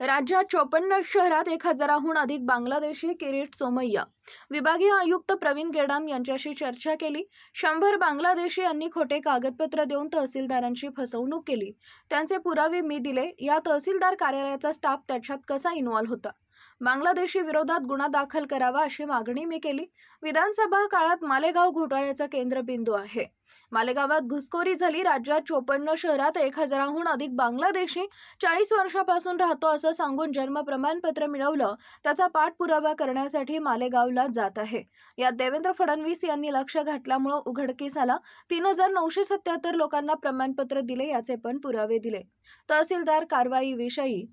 राज्यात चोपन्न शहरात एक हजाराहून अधिक बांगलादेशी किरीट सोमय्या. विभागीय आयुक्त प्रवीण गेडाम यांच्याशी चर्चा केली. शंभर बांगलादेशी यांनी खोटे कागदपत्र देऊन तहसीलदारांची फसवणूक केली. त्यांचे पुरावे मी दिले. या तहसीलदार कार्यालयाचा स्टाफ त्याच्यात कसा इन्व्हॉल्व्ह होता? बांगलादेशी विरोधात गुन्हा दाखल करावा अशी मागणी मी केली. विधानसभा काळात मालेगाव घोटाळ्याचा केंद्रबिंदू आहे. मालेगावात घुसखोरी झाली. राज्यात चोपन्न शहरात एक हजाराहून अधिक बांगलादेशी चाळीस वर्षापासून राहतो असं सांगून जन्म प्रमाणपत्र मिळवलं. त्याचा पाठपुरावा करण्यासाठी मालेगावला जात आहे. यात देवेंद्र फडणवीस यांनी लक्ष घातल्यामुळं उघडकीस आला. तीन हजार नऊशे सत्याहत्तर लोकांना प्रमाणपत्र दिले याचे पण पुरावे दिले. तहसीलदार कारवाईविषयी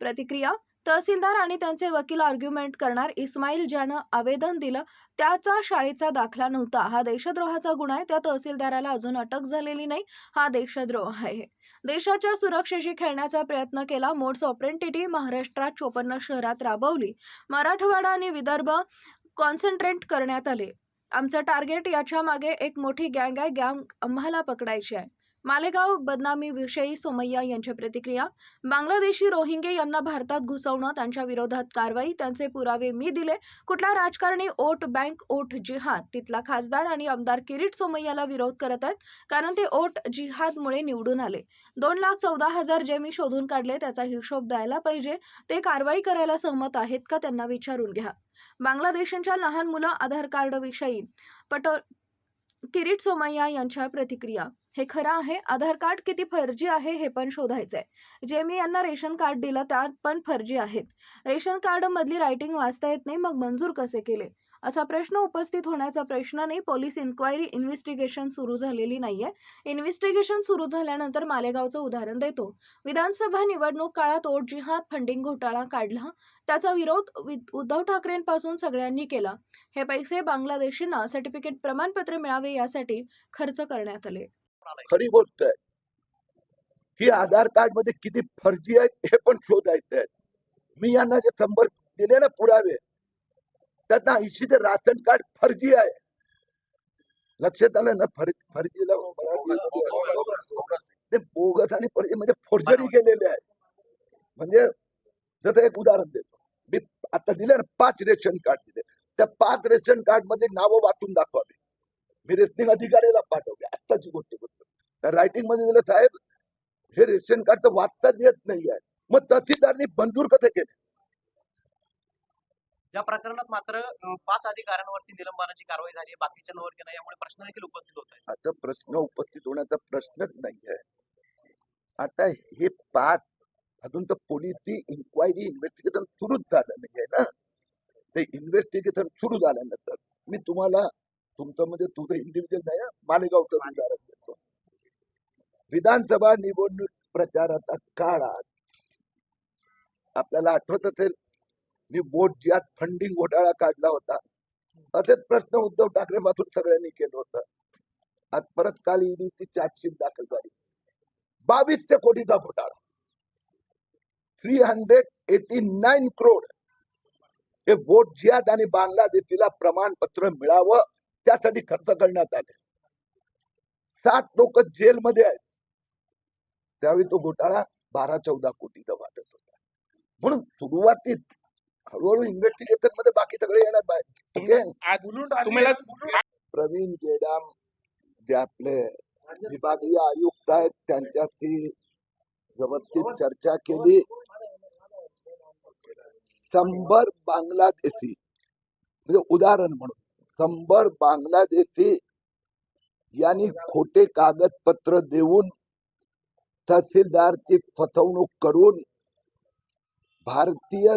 प्रतिक्रिया? तहसीलदार आणि त्यांचे वकील आर्ग्युमेंट करणार. इस्माईल ज्यानं आवेदन दिलं त्याचा शाळेचा दाखला नव्हता. हा देशद्रोहाचा गुन्हा आहे. त्या तहसीलदाराला अजून अटक झालेली नाही. हा देशद्रोह आहे. देशाच्या सुरक्षेशी खेळण्याचा प्रयत्न केला. मोड्स ऑपरेंटिटी महाराष्ट्रात चोपन्न शहरात राबवली. मराठवाडा आणि विदर्भ कॉन्सन्ट्रेट करण्यात आले. आमचं टार्गेट याच्या मागे एक मोठी गँग आहे. गँग आम्हाला पकडायची आहे. मालेगाव बदनामीविषयी सोमय्या यांच्या प्रतिक्रिया बांगलादेशी रोहिंगे यांना भारतात घुसवणं त्यांच्या विरोधात कारवाई त्यांचे पुरावे मी दिले कुठला राजकारणी ओट बँक ओट जिहाद तिथला खासदार आणि आमदार किरीट सोमय्याला विरोध करत आहेत कारण ते ओट जिहादमुळे निवडून आले. दोन लाख चौदा हजार जे मी शोधून काढले त्याचा हिशोब द्यायला पाहिजे ते कारवाई करायला सहमत आहेत का त्यांना विचारून घ्या. बांगलादेशांच्या लहान मुलं आधार कार्डविषयी पट किरीट सोमय्या यांच्या प्रतिक्रिया हे खरं आहे आधार कार्ड किती फर्जी आहे हे पण शोधायचंय. जे मी यांना रेशन कार्ड दिलं त्यात पण फर्जी आहेत. रेशन कार्ड मधली रायटिंग वाचता येत नाही मग मंजूर कसे केले? असा प्रश्न उपस्थित होण्याचा प्रश्न नाही पोलीस इन्क्वायरी इन्व्हेस्टिगेशन सुरू झालेली नाही आहे इन्व्हेस्टिगेशन सुरू झाल्यानंतर मालेगावचं उदाहरण देतो. विधानसभा निवडणूक काळात ओट जिहाद फंडिंग घोटाळा काढला. त्याचा विरोध उद्धव ठाकरेंपासून सगळ्यांनी केला. हे पैसे बांगलादेशींना सर्टिफिकेट प्रमाणपत्र मिळावे यासाठी खर्च करण्यात आले. खरी गोष्ट आहे. की आधार कार्डमध्ये किती फर्जी आहेत हे पण शोधायचे आहेत. मी यांना जे शंभर दिले ना पुरावे त्यात ऐंशी ते राशन कार्ड फर्जी आहे. लक्षात आलं ना फर फर्जीला ते बोगस आणि फर्जी म्हणजे फोर्जरी केलेले आहे. म्हणजे जसं एक उदाहरण देतो. मी आता दिले ना पाच रेशन कार्ड दिले. त्या पाच रेशन कार्डमध्ये नावं वाचून दाखवावी. मी रेशनिंग अधिकाऱ्याला पाठवले. आत्ताची गोष्ट त्या रायटिंगमध्ये दिलं साहेब हे रेशन कार्ड तर वाचताच येत नाही आहे मग तहसीलदारनी मंजूर कसे केले? या प्रकरणात मात्र पाच अधिकाऱ्यांवरती निलंबनाची कारवाई झाली आहे बाकीच्यांवर की नाही यामुळे प्रश्न देखील उपस्थित होत आहे आता प्रश्न उपस्थित होण्याचा प्रश्नच नाही आहे आता हे पाच अजून तर पोलीसची इन्क्वायरी इन्व्हेस्टिगेशन सुरूच झालं नाही आहे ना? ते इन्व्हेस्टिगेशन सुरू झाल्यानंतर मी तुम्हाला तुमचं म्हणजे तुझं इंडिव्हिज्युअल नाही मालेगावचं उदाहरण देतो. विधानसभा निवडणूक प्रचाराच्या काळात आपल्याला आठवत असेल मी बोट ज्यात फंडिंग घोटाळा काढला होता. असेच प्रश्न उद्धव ठाकरे पासून सगळ्यांनी केलं होतं. आज परत काल ईडीची चार्जशीट दाखल झाली. बावीसशे कोटीचा घोटाळा. Three hundred eighty nine crore हे वोट जिहाद आणि बांगलादेशीला प्रमाणपत्र मिळावं त्यासाठी खर्च करण्यात आले सात लोक जेलमध्ये आहेत त्यावेळी तो घोटाळा बारा चौदा कोटीचा वाटत होता म्हणून सुरुवातीत हळूहळू इन्व्हेस्टिगेशनमध्ये बाकी सगळे येणार बाहेर ठीक आहे आज तुम्हाला प्रवीण गेडाम जे आपले विभागीय आयुक्त आहेत त्यांच्याशी व्यवस्थित चर्चा केली शंभर बांगलादेशी म्हणजे उदाहरण म्हणून शंभर बांगलादेशी यांनी खोटे कागदपत्र देऊन तहसीलदारची फसवणूक करून भारतीय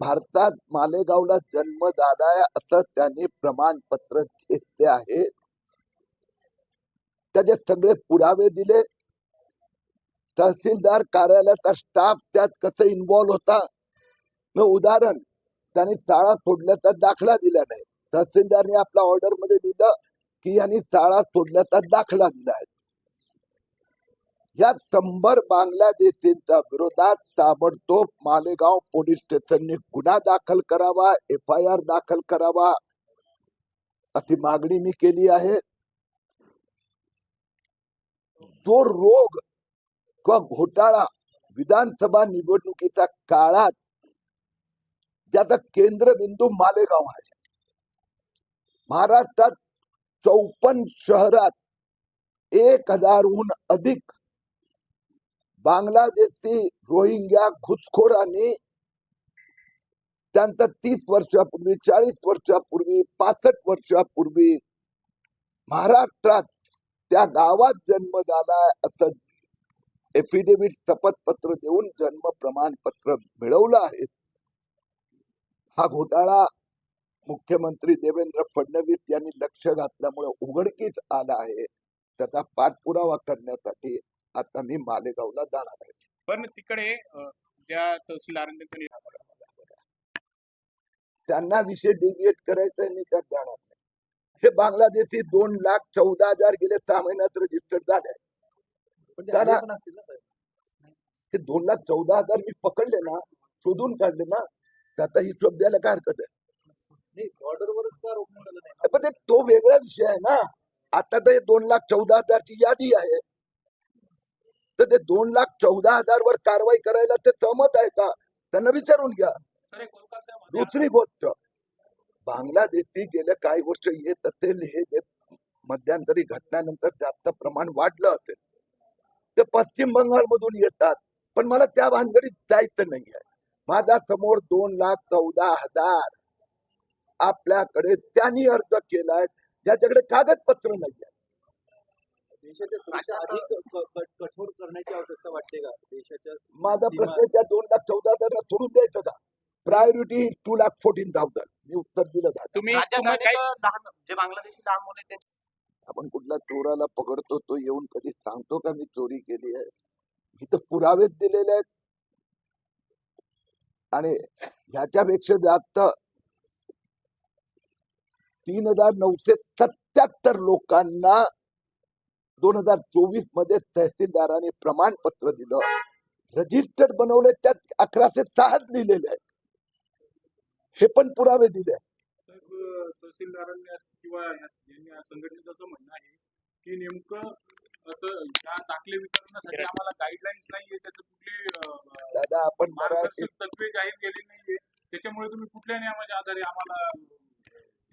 भारतात मालेगावला जन्म झालाय असं त्यांनी प्रमाणपत्र घेतले आहे. त्याचे सगळे पुरावे दिले. तहसीलदार कार्यालयाचा स्टाफ त्यात कसं इन्व्हॉल्व होता? उदाहरण त्यांनी शाळा सोडल्याचा दाखला दिला नाही तहसीलदारने आपल्या ऑर्डरमध्ये लिहिलं की यांनी शाळा सोडण्याचा दाखला दिला आहे. या शंभर बांगलादेशींच्या विरोधात ताबडतोब मालेगाव पोलीस स्टेशनने गुन्हा दाखल करावा एफ आय आर दाखल करावा अशी मागणी मी केली आहे. जो रोग किंवा घोटाळा विधानसभा निवडणुकीच्या काळात ज्याचा केंद्रबिंदू मालेगाव आहे महाराष्ट्रात चौपन्न शहरात एक हजारहून अधिक बांगलादेशी रोहिंग्या घुसखोरांनी त्यांचं तीस वर्षापूर्वी चाळीस वर्षापूर्वी पासष्ट वर्षापूर्वी महाराष्ट्रात त्या गावात जन्म झालाय असं एफिडेव्हिट शपथपत्र देऊन जन्म प्रमाणपत्र मिळवलं आहे. हा घोटाळा मुख्यमंत्री देवेंद्र फडणवीस यांनी लक्ष घातल्यामुळे उघडकीस आला आहे. त्याचा पाठपुरावा करण्यासाठी आता मी मालेगावला जाणार आहे. पण तिकडे ज्या त्यांना विषय डेव्हिएट करायचा आहे मी त्यात जाणार नाही. हे बांगलादेशी दोन लाख चौदा हजार गेले सहा महिन्यात रजिस्टर झाले. त्याला- हे दोन लाख चौदा हजार मी पकडले ना शोधून काढले ना त्याचा हिशोब द्यायला काय हरकत आहे? पण ते तो वेगळा विषय आहे ना. आता तर दोन लाख चौदा हजारची यादी आहे. तर ते दोन लाख चौदा हजार वर कारवाई करायला ते सहमत आहे का? त्यांना विचारून घ्या. दुसरी गोष्ट बांगलादेशी गेल्या काही वर्ष येत असेल हे जे मध्यंतरी घटनानंतर जास्त प्रमाण वाढलं असेल. ते पश्चिम बंगाल मधून येतात. पण मला त्या भानगडीत जायचं नाही आहे माझ्यासमोर दोन लाख चौदा हजार आपल्याकडे त्यांनी अर्ज केलाय ज्याच्याकडे कागदपत्र नाही क- क- कठोर करण्याची आवश्यकता वाटते का? देशाच्या माझा प्रश्न त्या दोन लाख चौदा हजार सोडून द्यायचं का? Priority two lakh fourteen thousand मी उत्तर दिलं जातं. तुम्ही जे बांगलादेशी लहान मुले आपण कुठल्या चोराला पकडतो तो येऊन कधी सांगतो का मी चोरी केली आहे? इथं पुरावेच दिलेले आहेत. आणि ह्याच्यापेक्षा जास्त तीन हजार नऊशे सत्याहत्तर लोकांना दोन हजार चोवीसमध्ये तहसीलदारांनी प्रमाणपत्र दिलं. रजिस्टर्ड बनवले त्यात अकराशे सहाच लिहिलेले आहेत. हे पण पुरावे दिले. तहसीलदारांनी किंवा संघटनेचं असं म्हणणं आहे की नेमकं असं या दाखले वितरणासाठी आम्हाला गाईडलाईन्स नाहीये त्याचं कुठली दादा आपण तत्वे जाहीर केली नाहीये. त्याच्यामुळे तुम्ही कुठल्या नियमाच्या आधारे आम्हाला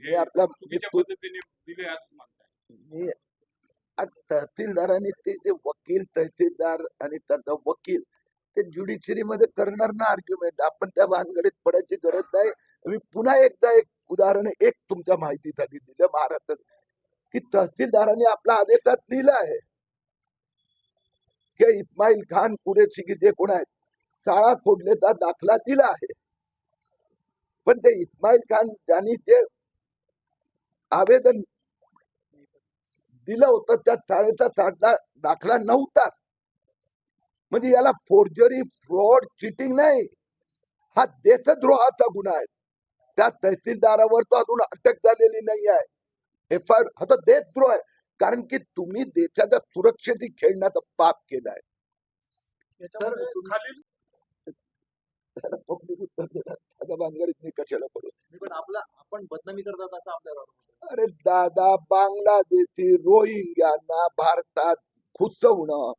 हे आपला पद्धतीने दिले असं म्हणताय. तहसीलदारांनी ते जे वकील तहसीलदार आणि त्यांचा वकील ते ज्युडिशरी मध्ये करणार ना आर्ग्युमेंट आपण त्या भानगडीत पडायची गरज नाही. मी पुन्हा एकदा एक उदाहरण एक तुमच्या माहितीसाठी दिलं महाराष्ट्रात की तहसीलदारांनी आपल्या आदेशात लिहिलं आहे. की इस्माईल खान कुरेशी की जे कोण आहेत शाळा सोडण्याचा दाखला दिला आहे. पण ते इस्माईल खान ज्यांनी ते आवेदन दिलं होतं त्या शाळेचा साठला दाखला नव्हता. म्हणजे याला फोर्जरी फ्रॉड चिटिंग नाही. हा देशद्रोहाचा गुन्हा आहे. त्या तहसीलदारावर तो अजून अटक झालेली नाही आहे. एफ आय हा तो देशद्रोह आहे. कारण की तुम्ही देशाच्या सुरक्षेशी खेळण्याचा पाप तुम्ही- खालील त्याला public उत्तर देणार आता मी कशाला पडू पण आपला आपण बदनामी करतात असं आपल्याला. अरे दादा बांगलादेशी रोहिंग्यांना भारतात घुसवणं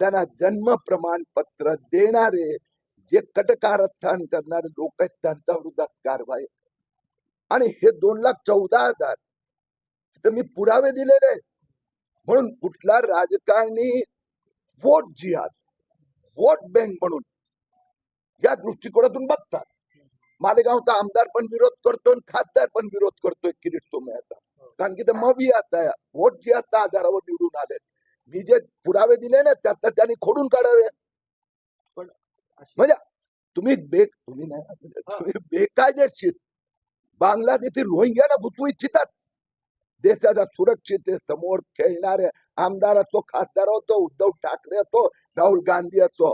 त्यांना जन्म प्रमाणपत्र देणारे जे कटकारस्थान करणारे लोक आहेत त्यांच्या विरोधात कारवाई आणि हे दोन लाख चौदा हजार तर मी पुरावे दिलेले. म्हणून कुठला राजकारणी वोट जिहाद वोट बँक म्हणून या दृष्टिकोनातून बघतात. मालेगावचा आमदार पण विरोध करतो आणि खासदार पण विरोध करतोय किरीट सोमयाचा कारण की ते मवी आता. वोट जे आता आधारावर निवडून आले मी जे पुरावे दिले ना त्यात त्यांनी खोडून काढावे. अशी- म्हणजे तुम्ही बेक तुम्ही नाही तुम्ही बेकायदेशीर बांगलादेशी रोहिंग्याला घुसवू इच्छितात. देशाच्या सुरक्षिततेसमोर खेळणारे आमदार असो खासदार असो उद्धव ठाकरे असो राहुल गांधी असो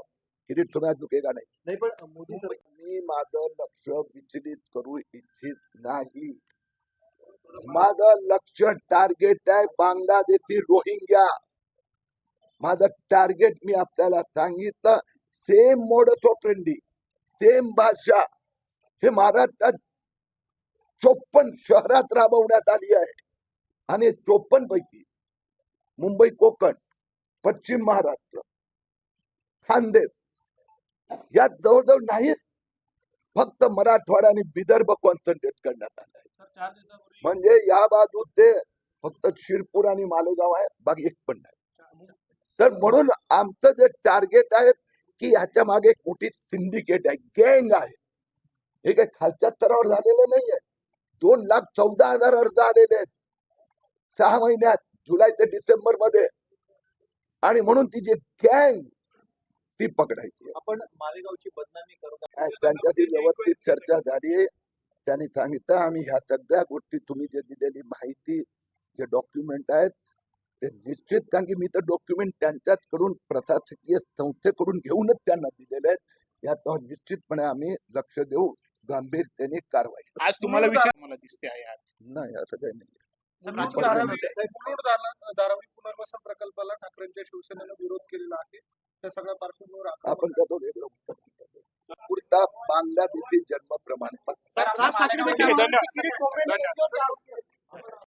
किरीट तुम्ही चुकेगा नाही नाही पण मोदी सर मी माझं लक्ष विचलित करू इच्छित नाही. माझं लक्ष टार्गेट आहे बांगलादेशी रोहिंग्या. माझं टार्गेट मी आपल्याला सांगितलं सेम मोडस ऑपरेंडी सेम भाषा. हे महाराष्ट्रात चोपन्न शहरात राबवण्यात आली आहे. आणि चोपन्न पैकी मुंबई कोकण पश्चिम महाराष्ट्र खानदेश यात जवळजवळ नाही फक्त मराठवाडा आणि विदर्भ कॉन्सन्ट्रेट करण्यात आलाय. म्हणजे या बाजू ते फक्त शिरपूर आणि मालेगाव आहे बाकी एक पण नाही. तर म्हणून आमचं जे टार्गेट आहे की ह्याच्या मागे एक मोठी सिंडिकेट आहे गँग आहे. हे काही खालच्या स्तरावर झालेलं नाहीये. दोन लाख चौदा हजार अर्ज आलेले आहेत. सहा महिन्यात जुलै ते डिसेंबरमध्ये आणि म्हणून ती जी गँग ती पकडायची आपण मालेगावची बदनामी करत काय त्यांच्याशी व्यवस्थित चर्चा झाली. त्यांनी सांगितलं आम्ही ह्या सगळ्या गोष्टी तुम्ही जे दिलेली माहिती जे डॉक्युमेंट आहेत ते निश्चित कारण की मी तर डॉक्युमेंट त्यांच्याचकडून प्रशासकीय संस्थेकडून घेऊनच त्यांना दिलेले आहेत. यात निश्चितपणे आम्ही लक्ष देऊ. गांभीर्याने कारवाई करू. आज तुम्हाला विषय मला दिसते आहे आज. नाही असं काही नाही. पुनर्वसन प्रकल्पाला ठाकरेंच्या शिवसेनेनं विरोध केलेला आहे. त्या सगळ्या पार्श्वभूमीवर आपण त्याचं वेगळं उत्तर. पुढचा बांगलादेशी जन्म प्रमाणपत्र